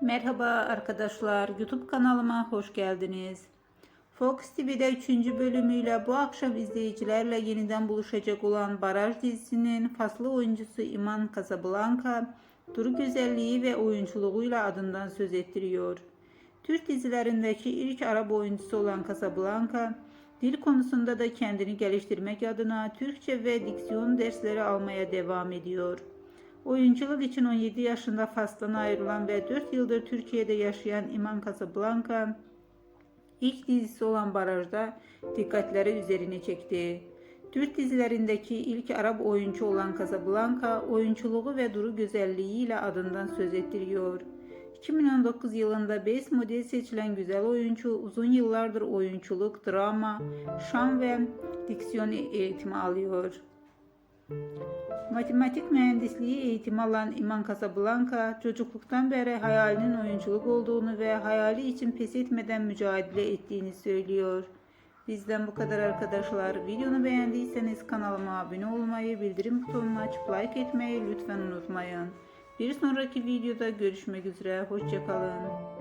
Merhaba arkadaşlar, YouTube kanalıma hoş geldiniz. Fox TV'de 3. bölümüyle bu akşam izleyicilerle yeniden buluşacak olan Baraj dizisinin faslı oyuncusu İman Casablanca, duru güzelliği ve oyunculuğuyla adından söz ettiriyor. Türk dizilerindeki ilk Arap oyuncusu olan Casablanca, dil konusunda da kendini geliştirmek adına Türkçe ve diksiyon dersleri almaya devam ediyor. Oyunculuk için 17 yaşında Fas'tan ayrılan ve 4 yıldır Türkiye'de yaşayan İman Casablanca, ilk dizisi olan Baraj'da dikkatleri üzerine çekti. Türk dizilerindeki ilk Arap oyuncu olan Casablanca, oyunculuğu ve duru güzelliğiyle adından söz ettiriyor. 2019 yılında Best Model seçilen güzel oyuncu uzun yıllardır oyunculuk, drama, şan ve diksiyon eğitimi alıyor. Matematik mühendisliği eğitimi alan İman Casablanca, çocukluktan beri hayalinin oyunculuk olduğunu ve hayali için pes etmeden mücadele ettiğini söylüyor. Bizden bu kadar arkadaşlar. Videonu beğendiyseniz kanalıma abone olmayı, bildirim butonunu açıp like etmeyi lütfen unutmayın. Bir sonraki videoda görüşmek üzere. Hoşçakalın.